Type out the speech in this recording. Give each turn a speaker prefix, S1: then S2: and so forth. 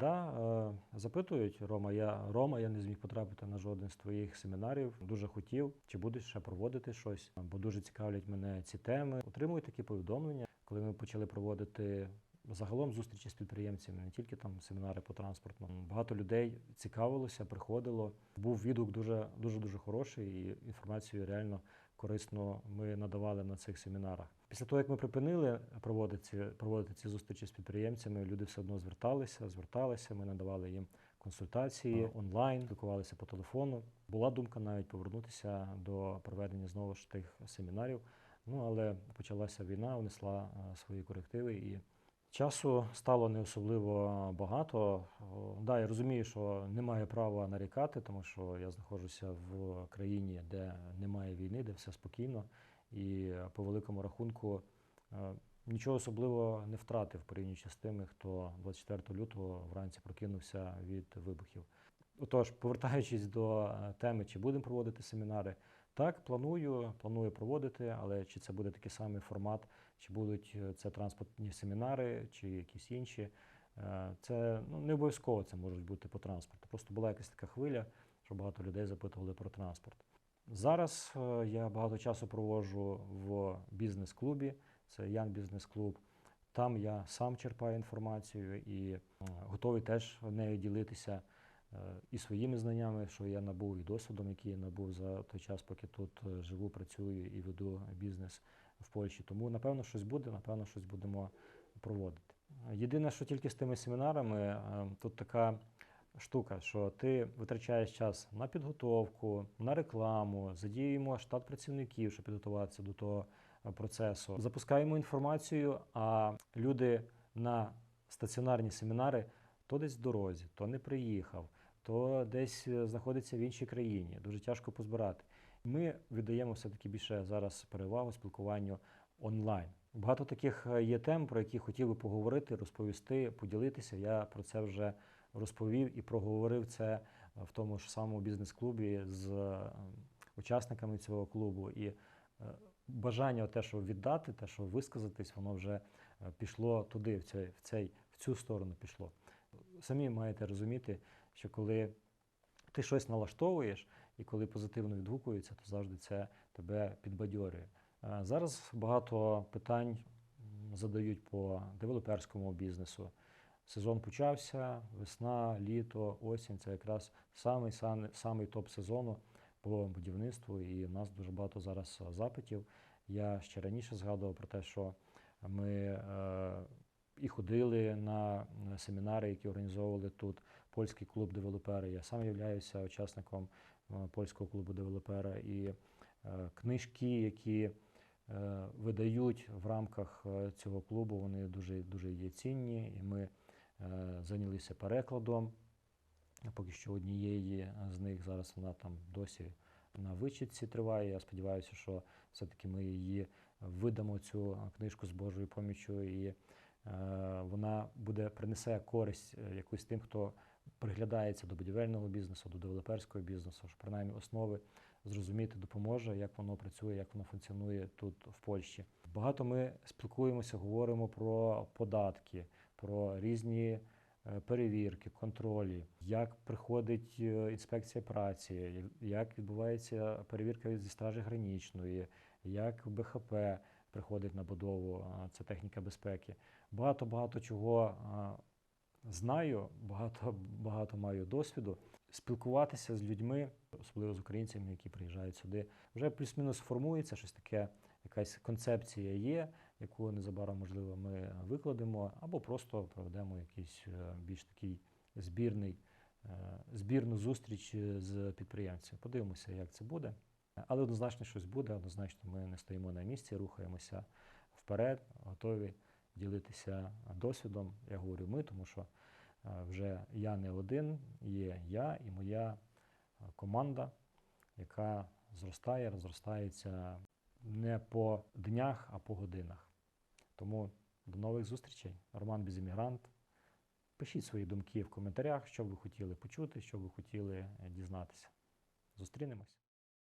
S1: Да, е, запитують Рома, я Рома, я не зміг потрапити на жоден з твоїх семінарів. Дуже хотів, чи будеш ще проводити щось, бо дуже цікавлять мене ці теми. Отримую такі повідомлення, коли ми почали проводити. Загалом зустрічі з підприємцями, не тільки там семінари по транспорту. Багато людей цікавилося, приходило. Був відгук дуже дуже дуже хороший, і інформацію реально корисно ми надавали на цих семінарах. Після того, як ми припинили проводити ці, проводити ці зустрічі з підприємцями, люди все одно зверталися, зверталися. Ми надавали їм консультації онлайн, спілкувалися по телефону. Була думка навіть повернутися до проведення знову ж тих семінарів. Ну але почалася війна, внесла е, свої корективи і. Часу стало не особливо багато. Да, я розумію, що немає права нарікати, тому що я знаходжуся в країні, де немає війни, де все спокійно, і по великому рахунку е, нічого особливого не втратив порівнюючи з тими, хто 24 лютого вранці прокинувся від вибухів. Отож, повертаючись до е, теми, чи будемо проводити семінари, так, планую, планую проводити, але чи це буде такий самий формат, чи будуть е, це транспортні семінари, чи якісь інші. е, Це ну, не обов'язково це можуть бути по транспорту. Просто була якась така хвиля, що багато людей запитували про транспорт. Зараз е, я багато часу проводжу в бізнес-клубі, це Ян Бізнес-клуб. Там я сам черпаю інформацію і готовий теж нею ділитися і своїми знаннями, що я набув, і досвідом, який я набув за той час, поки тут е, живу, працюю і веду бізнес в Польщі. Тому, напевно, щось буде, напевно, щось будемо проводити. Єдине, що тільки з тими семінарами, е, тут така штука, що ти витрачаєш час на підготовку, на рекламу, задіюємо штат працівників, щоб підготуватися до того е, процесу. Запускаємо інформацію, а люди на стаціонарні семінари то десь в дорозі, то не приїхав, то десь е, знаходиться в іншій країні. Дуже тяжко позбирати. Ми віддаємо все-таки більше зараз перевагу спілкуванню онлайн. Багато таких е, є тем, про які хотів би поговорити, розповісти, поділитися. Я про це вже розповів і проговорив це в тому ж самому бізнес-клубі з е, учасниками цього клубу. І е, бажання те, що віддати, те, що висказатись, воно вже е, пішло туди, в цей, в цю сторону пішло. Самі маєте розуміти, що коли ти щось налаштовуєш, і коли позитивно відгукується, то завжди це тебе підбадьорює. Зараз багато питань задають по девелоперському бізнесу. Сезон почався, весна, літо, осінь це якраз самий, самий, топ сезону по будівництву, і в нас дуже багато зараз запитів. Я ще раніше згадував про те, що ми е, і ходили на на семінари, які організовували тут польський клуб девелопери. Я сам являюся учасником е, польського клубу девелопера і е, книжки, які е, видають в рамках цього клубу, вони дуже, дуже є цінні, і ми зайнялися перекладом. Поки що однієї з них зараз вона там досі на вичітці триває. Я сподіваюся, що все-таки ми її видамо цю книжку з Божою поміччю, вона буде принесе користь е, якусь тим, хто приглядається до будівельного бізнесу, до девелоперського бізнесу, що принаймні основи зрозуміти допоможе, як воно працює, як воно функціонує тут в Польщі. Багато ми спілкуємося, говоримо про податки, про різні е, перевірки, контролі, як приходить е, інспекція праці, як відбувається перевірка зі стражі гранічної, як БХП приходить на будову, це техніка безпеки. Багато багато чого знаю, багато багато маю досвіду. Спілкуватися з людьми, особливо з українцями, які приїжджають сюди, вже плюс-мінус формується щось таке, якась концепція є, яку незабаром, можливо, ми викладемо, або просто проведемо якийсь е, більш такий збірний, е, збірну зустріч з підприємцями. Подивимося, як це буде. Але однозначно щось буде, однозначно ми не стоїмо на місці, рухаємося вперед, готові ділитися досвідом. Я говорю ми, тому що е, вже я не один, є я і моя е, команда, яка зростає, розростається не по днях, а по годинах. Тому до нових зустрічей. Роман Безіммігрант. Пишіть свої думки в коментарях, що б ви хотіли почути, що б ви хотіли е, дізнатися. Зустрінемось.